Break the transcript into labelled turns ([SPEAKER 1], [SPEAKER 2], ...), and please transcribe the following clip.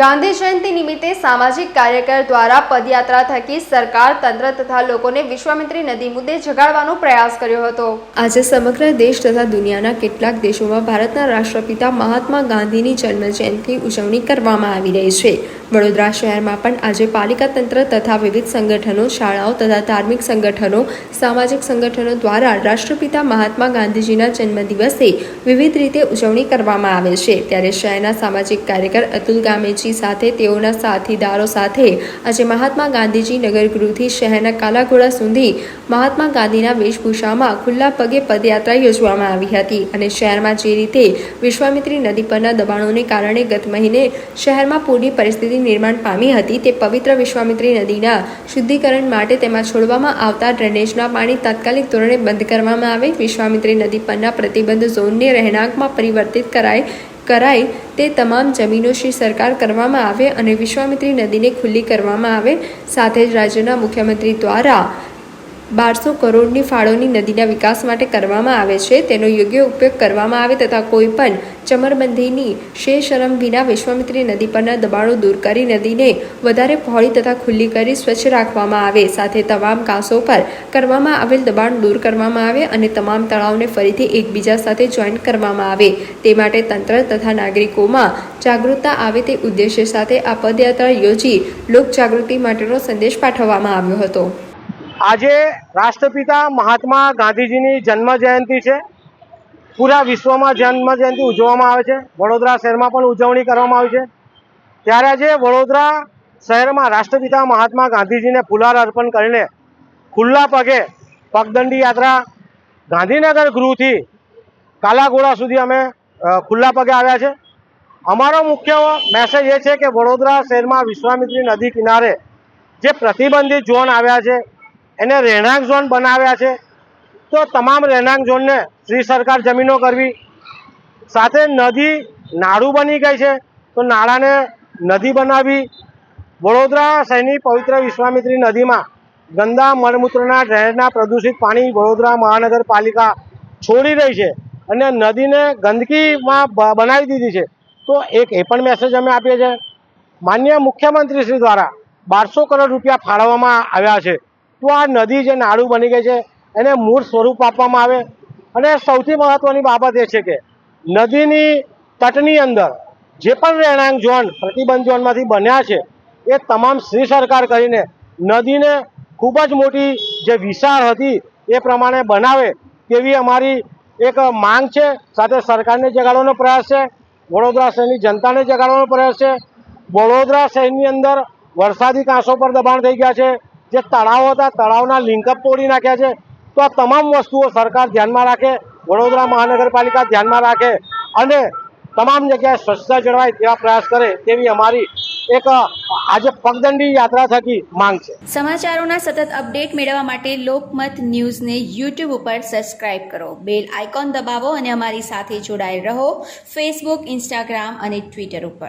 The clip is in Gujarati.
[SPEAKER 1] ગાંધી જયંતિ નિમિત્તે સામાજિક કાર્યકર દ્વારા પદયાત્રા થકી સરકાર, તંત્ર તથા લોકોને વિશ્વામિત્રી નદી મુદ્દે જગાડવાનો પ્રયાસ કર્યો હતો. આજે સમગ્ર દેશ તથા દુનિયાના કેટલાક દેશોમાં ભારતના રાષ્ટ્રપિતા મહાત્મા ગાંધીની જન્મજયંતિ ઉજવણી કરવામાં આવી રહી છે. વડોદરા શહેરમાં પણ આજે પાલિકા તંત્ર તથા વિવિધ સંગઠનો, શાળાઓ તથા ધાર્મિક સંગઠનો, સામાજિક સંગઠનો દ્વારા રાષ્ટ્રપિતા મહાત્મા ગાંધીજીના જન્મદિવસે વિવિધ રીતે ઉજવણી કરવામાં આવે છે. ત્યારે શહેરના સામાજિક કાર્યકર અતુલ ગામેજી સાથે, તેઓના સાથીદારો સાથે. આજે મહાત્મા ગાંધીજી નગરગૃહથી શહેરના કાલાઘોડા સુધી મહાત્મા ગાંધીના વેશભૂષામાં ખુલ્લા પગે પદયાત્રા યોજવામાં આવી હતી અને શહેરમાં જે રીતે વિશ્વામિત્રી નદી પરના દબાણોને કારણે ગત મહિને શહેરમાં પૂરની પરિસ્થિતિ નિર્માણ પામી હતી, તે પવિત્ર વિશ્વામિત્રી નદીના શુદ્ધિકરણ માટે તેમાં છોડવામાં આવતા ડ્રેનેજના પાણી તાત્કાલિક ધોરણે બંધ કરવામાં આવે. વિશ્વામિત્રી નદી પરના પ્રતિબંધ ઝોનને રહેણાંકમાં પરિવર્તિત કરાય કરાય તે તમામ જમીનો શ્રી સરકાર કરવામાં આવે અને વિશ્વામિત્રી નદીને ખુલ્લી કરવામાં આવે. સાથે જ રાજ્યના મુખ્યમંત્રી દ્વારા બારસો કરોડની ફાળોની નદીના વિકાસ માટે કરવામાં આવે છે. તેનો યોગ્ય ઉપયોગ કરવામાં આવે તથા કોઈ પણ ચમરબંધીની શરમ વિના વિશ્વામિત્રી નદી પરના દબાણો દૂર કરી નદીને વધારે પહોળી તથા ખુલ્લી કરી સ્વચ્છ રાખવામાં આવે. સાથે તમામ કાંસો પર કરવામાં આવેલ દબાણ દૂર કરવામાં આવે અને તમામ તળાવને ફરીથી એકબીજા સાથે જોઈન્ટ કરવામાં આવે. તે માટે તંત્ર તથા નાગરિકોમાં જાગૃતતા આવે તે ઉદ્દેશ્ય સાથે આ પદયાત્રા યોજી લોકજાગૃતિ માટેનો સંદેશ પાઠવવામાં આવ્યો હતો.
[SPEAKER 2] આજે રાષ્ટ્રપિતા મહાત્મા ગાંધીજીની જન્મ જયંતિ છે. પૂરા વિશ્વમાં જન્મ જયંતિ ઉજવવામાં આવે છે. વડોદરા શહેરમાં પણ ઉજવણી કરવામાં આવી છે. ત્યારે આજે વડોદરા શહેરમાં રાષ્ટ્રપિતા મહાત્મા ગાંધીજીને ફુલાર અર્પણ કરીને ખુલ્લા પગે પગદંડી યાત્રા ગાંધીનગર ગૃહથી કાલાઘોડા સુધી અમે ખુલ્લા પગે આવ્યા છે. અમારો મુખ્ય મેસેજ એ છે કે વડોદરા શહેરમાં વિશ્વામિત્રી નદી કિનારે જે પ્રતિબંધિત ઝોન આવ્યા છે એને રહેણાંક ઝોન બનાવ્યા છે. તો તમામ રહેણાંક ઝોનને શ્રી સરકાર જમીનો કરવી. સાથે નદી, નાળું બની ગઈ છે. તો નાળાને નદી બનાવવી વડોદરા શહેરની પવિત્ર વિશ્વામિત્રી નદીમાં ગંદા મળમૂત્રના ડ્રેનેજના પ્રદૂષિત પાણી વડોદરા મહાનગરપાલિકા છોડી રહી છે અને નદીને ગંદકીમાં બનાવી દીધી છે. તો એક એ પણ મેસેજ અમે આપીએ છીએ. માન્ય મુખ્યમંત્રી શ્રી દ્વારા બારસો કરોડ રૂપિયા ફાળવવામાં આવ્યા છે. તો આ નદી જે નાળું બની ગઈ છે, એને મૂળ સ્વરૂપ આપવામાં આવે. અને સૌથી મહત્ત્વની બાબત એ છે કે, નદીની તટની અંદર જે પણ રહેણાંક ઝોન, પ્રતિબંધ ઝોનમાંથી બન્યા છે, એ તમામ શ્રી સરકાર કરીને નદીને ખૂબ જ મોટી જે વિશાળ હતી, એ પ્રમાણે બનાવે તેવી અમારી એક માંગ છે. સાથે સરકારને જગાડવાનો પ્રયાસ છે, વડોદરા શહેરની જનતાને જગાડવાનો પ્રયાસ છે. વડોદરા શહેરની અંદર વરસાદી કાંસો પર દબાણ થઈ ગયા છે. જે તળાવો હતા, તળાવના લિંકઅપ તોડી નાખ્યા છે. તો આ તમામ વસ્તુઓ સરકાર ધ્યાનમાં રાખે, વડોદરા મહાનગરપાલિકા ધ્યાનમાં રાખે અને તમામ જગ્યાએ સ્વચ્છતા જળવાય તેવા પ્રયાસ કરે તેવી અમારી એક આજે પગદંડી યાત્રા થકી માંગ છે.
[SPEAKER 3] સમાચારોના સતત અપડેટ મેળવવા માટે લોકમત ન્યૂઝને યુટ્યુબ ઉપર સબસ્ક્રાઇબ કરો. બેલ આઇકોન દબાવો અને અમારી સાથે જોડાયેલ રહો ફેસબુક, ઇન્સ્ટાગ્રામ અને ટ્વિટર ઉપર.